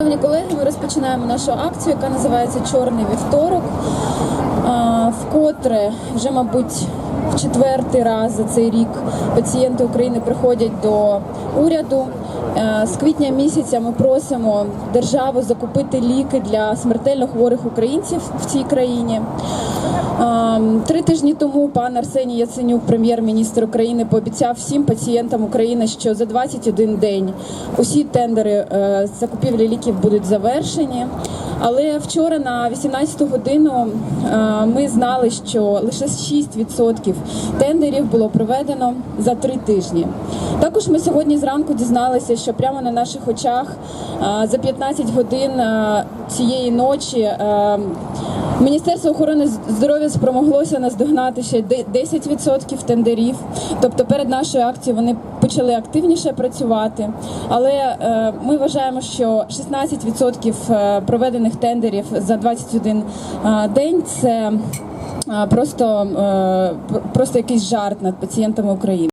Шановні колеги, ми розпочинаємо нашу акцію, яка називається Чорний вівторок. Вкотре вже, мабуть, в четвертий раз за цей рік пацієнти України приходять до уряду. З квітня місяця ми просимо державу закупити ліки для смертельно хворих українців в цій країні. А, Три тижні тому пан Арсеній Яценюк, прем'єр-міністр України, пообіцяв всім пацієнтам України, що за 21 день усі тендери е, закупівлі ліків будуть завершені. Але вчора на 18 годину е, ми знали, що лише 6% тендерів було проведено за три тижні. Також ми сьогодні зранку дізналися, що прямо на наших очах е, за 15 годин цієї ночі. Міністерство охорони здоров'я спромоглося наздогнати ще де- 10% тендерів. Тобто перед нашою акцією вони почали активніше працювати. Але е, ми вважаємо, що 16% е, проведених тендерів за 21 е, день це просто, просто якийсь жарт над пацієнтами України.